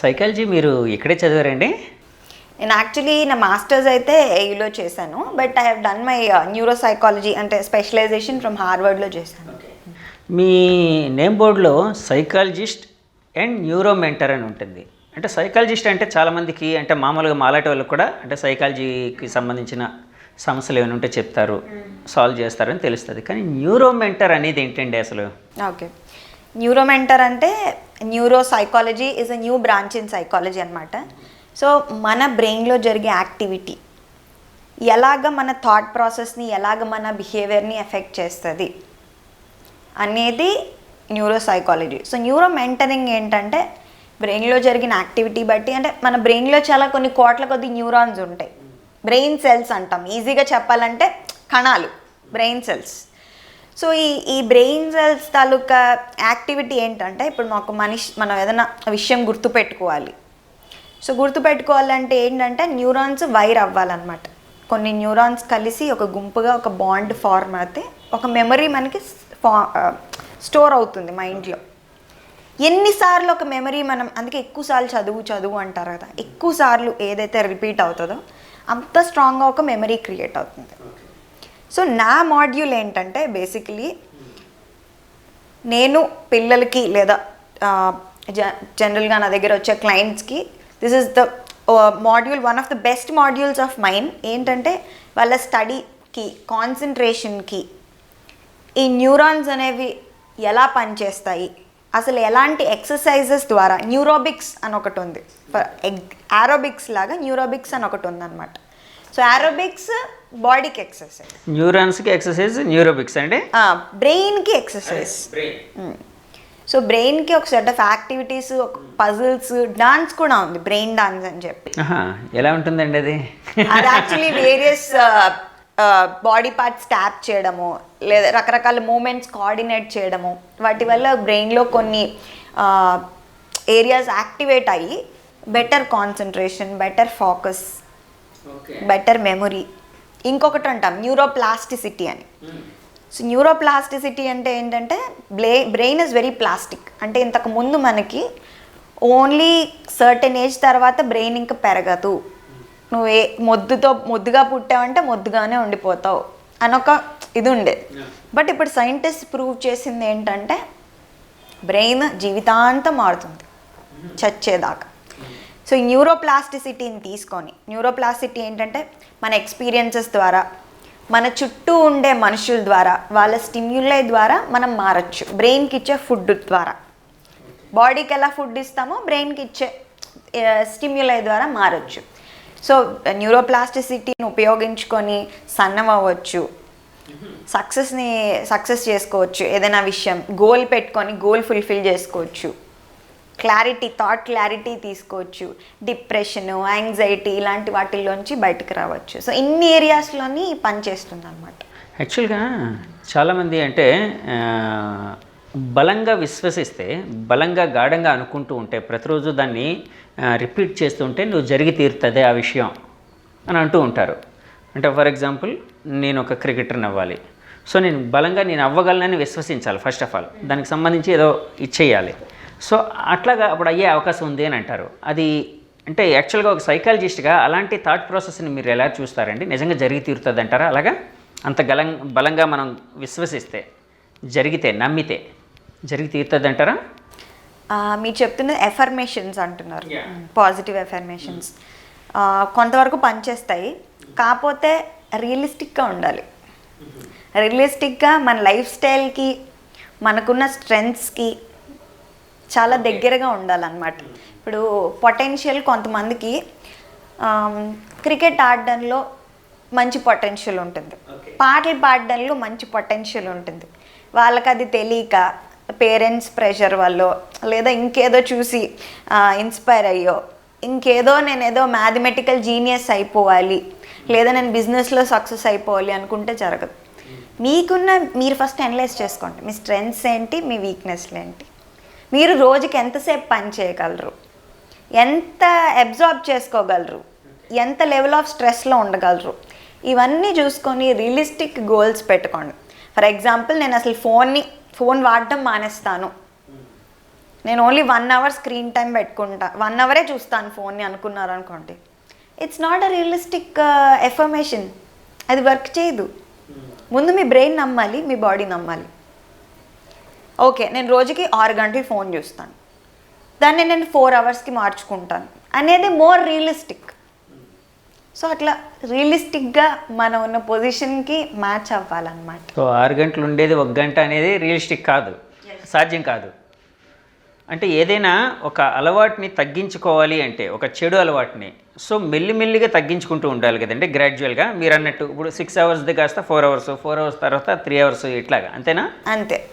Psychology మీరు ఇక్కడే చదివారండి? నేను యాక్చువల్లీ నా మాస్టర్స్ అయితే ఏయులో చేశాను but I have done my neuropsychology అంటే స్పెషలైజేషన్ ఫ్రమ్ హార్వర్డ్లో చేశాను. మీ నేమ్ బోర్డులో సైకాలజిస్ట్ అండ్ న్యూరో మెంటర్ అని ఉంటుంది. అంటే సైకాలజిస్ట్ అంటే చాలామందికి అంటే మామూలుగా మాలాటి వాళ్ళకి కూడా అంటే సైకాలజీకి సంబంధించిన సమస్యలు ఏమైనా ఉంటే చెప్తారు సాల్వ్ చేస్తారని తెలుస్తుంది. కానీ న్యూరో మెంటర్ అనేది ఏంటండి అసలు? ఓకే న్యూరోమెంటర్ అంటే neuropsychology is a new branch in psychology అనమాట సో మన బ్రెయిన్లో జరిగే యాక్టివిటీ ఎలాగ మన థాట్ ప్రాసెస్ని ఎలాగ మన బిహేవియర్ని ఎఫెక్ట్ చేస్తుంది అనేది neuro psychology so neuro mentoring ఏంటంటే బ్రెయిన్లో జరిగిన యాక్టివిటీ బట్టి అంటే మన బ్రెయిన్లో చాలా కొన్ని కోట్ల కొద్ది న్యూరాన్స్ ఉంటాయి. బ్రెయిన్ సెల్స్ అంటాం. ఈజీగా చెప్పాలంటే కణాలు బ్రెయిన్ సెల్స్ సో ఈ ఈ బ్రెయిన్ సెల్స్ తాలూకా యాక్టివిటీ ఏంటంటే ఇప్పుడు మాకు మనిషి మనం ఏదైనా విషయం గుర్తుపెట్టుకోవాలి. సో గుర్తుపెట్టుకోవాలంటే ఏంటంటే న్యూరాన్స్ వైర్ అవ్వాలన్నమాట. కొన్ని న్యూరాన్స్ కలిసి ఒక గుంపుగా ఒక బాండ్ ఫార్మ్ అయితే ఒక మెమరీ మనకి ఫా స్టోర్ అవుతుంది మైండ్లో ఎన్నిసార్లు ఒక మెమరీ మనం అందుకే ఎక్కువసార్లు చదువు చదువు అంటారు కదా. ఎక్కువసార్లు ఏదైతే రిపీట్ అవుతుందో అంత స్ట్రాంగ్గా ఒక మెమరీ క్రియేట్ అవుతుంది. సో నా మాడ్యూల్ ఏంటంటే బేసికలీ నేను పిల్లలకి లేదా జనరల్గా నా దగ్గర వచ్చే క్లయింట్స్కి this is the module one of the best modules of mind ఏంటంటే వాళ్ళ స్టడీకి కాన్సన్ట్రేషన్కి ఈ న్యూరాన్స్ అనేవి ఎలా పనిచేస్తాయి అసలు ఎలాంటి ఎక్సర్సైజెస్ ద్వారా న్యూరోబిక్స్ అని ఒకటి ఉంది. ఆరోబిక్స్ లాగా న్యూరోబిక్స్ అని ఒకటి ఉందన్నమాట. సో ఆరోబిక్స్ బాడీకి ఎక్సర్సైజ్ న్యూరాన్స్కి ఎక్సర్సైజ్ న్యూరోబిక్స్ అండి? బ్రెయిన్కి ఎక్సర్సైజ్ సో బ్రెయిన్కి ఒక సెట్ ఆఫ్ యాక్టివిటీస్ ఒక పజిల్స్ డాన్స్ కూడా ఉంది బ్రెయిన్ డాన్స్ అని చెప్పి. ఆహా, ఎలా ఉంటుందండి అది? అది actually various body parts tap చేయడము లేదా రకరకాల మూమెంట్స్ కోఆర్డినేట్ చేయడము వాటి వల్ల బ్రెయిన్లో కొన్ని ఏరియాస్ యాక్టివేట్ అయ్యి better concentration better focus better memory. ఇంకొకటి అంటాం న్యూరోప్లాస్టిసిటీ అని. సో న్యూరోప్లాస్టిసిటీ అంటే ఏంటంటే బ్లే బ్రెయిన్ ఇస్ వెరీ ప్లాస్టిక్. అంటే ఇంతకు ముందు మనకి ఓన్లీ సర్టెన్ ఏజ్ తర్వాత బ్రెయిన్ ఇంకా పెరగదు. నువ్వు ఏ మొద్దుతో మొద్దుగా పుట్టావంటే మొద్దుగానే ఉండిపోతావు. అని ఒక ఇది ఉండేది బట్ ఇప్పుడు సైంటిస్ట్ ప్రూవ్ చేసింది ఏంటంటే బ్రెయిన్ జీవితాంతం మారుతుంది. చచ్చేదాకా. సో ఈ న్యూరోప్లాస్టిసిటీని తీసుకొని న్యూరోప్లాస్టిసిటీ ఏంటంటే మన ఎక్స్పీరియన్సెస్ ద్వారా మన చుట్టూ ఉండే మనుషుల ద్వారా వాళ్ళ స్టిమ్యులై ద్వారా మనం మారచ్చు. బ్రెయిన్కి ఇచ్చే ఫుడ్ ద్వారా. బాడీకి ఎలా ఫుడ్ ఇస్తామో బ్రెయిన్కి ఇచ్చే స్టిమ్యులై ద్వారా మారచ్చు. సో న్యూరోప్లాస్టిసిటీని ఉపయోగించుకొని సన్నం అవ్వచ్చు. సక్సెస్ని సక్సెస్ చేసుకోవచ్చు. ఏదైనా విషయం గోల్ పెట్టుకొని గోల్ ఫుల్ఫిల్ చేసుకోవచ్చు. క్లారిటీ థాట్ క్లారిటీ తీసుకోవచ్చు. డిప్రెషన్ యాంగ్జైటీ ఇలాంటి వాటిల్లోంచి బయటకు రావచ్చు. సో ఇన్ని ఏరియాస్లోని పనిచేస్తుంది అనమాట యాక్చువల్గా చాలామంది అంటే బలంగా విశ్వసిస్తే బలంగా గాఢంగా అనుకుంటూ ఉంటే ప్రతిరోజు దాన్ని రిపీట్ చేస్తుంటే నువ్వు జరిగి తీరుతుంది ఆ విషయం అని అంటూ ఉంటారు. అంటే ఫర్ ఎగ్జాంపుల్ నేను ఒక క్రికెటర్ని అవ్వాలి సో నేను బలంగా నేను అవ్వగలనని విశ్వసించాలి ఫస్ట్ ఆఫ్ ఆల్. దానికి సంబంధించి ఏదో ఇచ్చేయాలి. సో అట్లాగా అప్పుడు అయ్యే అవకాశం ఉంది అని అంటారు. అది అంటే యాక్చువల్గా ఒక సైకాలజిస్ట్గా అలాంటి థాట్ ప్రాసెస్ని మీరు ఎలా చూస్తారండి? నిజంగా జరిగి తీరుతుంది అంటారా అలాగా? అంత గలం బలంగా మనం విశ్వసిస్తే జరిగితే నమ్మితే జరిగి తీరుతుంది అంటారా మీరు చెప్తున్నది ఎఫర్మేషన్స్ అంటున్నారు. Positive affirmations. కొంతవరకు పనిచేస్తాయి. కాకపోతే రియలిస్టిక్గా ఉండాలి. రియలిస్టిక్గా మన లైఫ్ స్టైల్కి మనకున్న స్ట్రెంగ్స్కి చాలా దగ్గరగా ఉండాలన్నమాట. ఇప్పుడు పొటెన్షియల్ కొంతమందికి క్రికెట్ ఆడడంలో మంచి పొటెన్షియల్ ఉంటుంది. పాటలు పాడడంలో మంచి పొటెన్షియల్ ఉంటుంది. వాళ్ళకి అది తెలియక పేరెంట్స్ ప్రెషర్ వల్ల లేదా ఇంకేదో చూసి ఇన్స్పైర్ అయ్యో ఇంకేదో నేను ఏదో మ్యాథమెటికల్ జీనియస్ అయిపోవాలి లేదా నేను బిజినెస్లో సక్సెస్ అయిపోవాలి అనుకుంటే జరగదు. మీకున్న మీరు ఫస్ట్ అనలైజ్ చేసుకోండి. మీ స్ట్రెంగ్స్ ఏంటి? మీ వీక్నెస్లు ఏంటి? మీరు రోజుకి ఎంతసేపు పని చేయగలరు? ఎంత అబ్జార్బ్ చేసుకోగలరు? ఎంత లెవెల్ ఆఫ్ స్ట్రెస్లో ఉండగలరు? ఇవన్నీ చూసుకొని రియలిస్టిక్ గోల్స్ పెట్టుకోండి. ఫర్ ఎగ్జాంపుల్ నేను అసలు ఫోన్ని ఫోన్ వాడడం మానేస్తాను. నేను only one hour screen time పెట్టుకుంటా. వన్ అవరే చూస్తాను ఫోన్ని అనుకున్నారు అనుకోండి. It's not a realistic affirmation అది వర్క్ చేయదు. ముందు మీ బ్రెయిన్ నమ్మాలి మీ బాడీ నమ్మాలి. ఓకే నేను రోజుకి ఆరు గంటలు ఫోన్ చూస్తాను. దాన్ని నేను ఫోర్ అవర్స్కి మార్చుకుంటాను. అనేది మోర్ రియలిస్టిక్. సో అట్లా రియలిస్టిక్గా మనం ఉన్న పొజిషన్కి మ్యాచ్ అవ్వాలన్నమాట. సో ఆరు గంటలు ఉండేది ఒక గంట అనేది రియలిస్టిక్ కాదు. సాధ్యం కాదు. అంటే ఏదైనా ఒక అలవాటుని తగ్గించుకోవాలి అంటే ఒక చెడు అలవాటుని సో మెల్లిమెల్లిగా తగ్గించుకుంటూ ఉండాలి కదండి గ్రాడ్యువల్గా మీరు అన్నట్టు ఇప్పుడు సిక్స్ అవర్స్ది కాస్త ఫోర్ అవర్స్ ఫోర్ అవర్స్ తర్వాత త్రీ అవర్స్ ఇట్లాగా. అంతేనా? అంతే.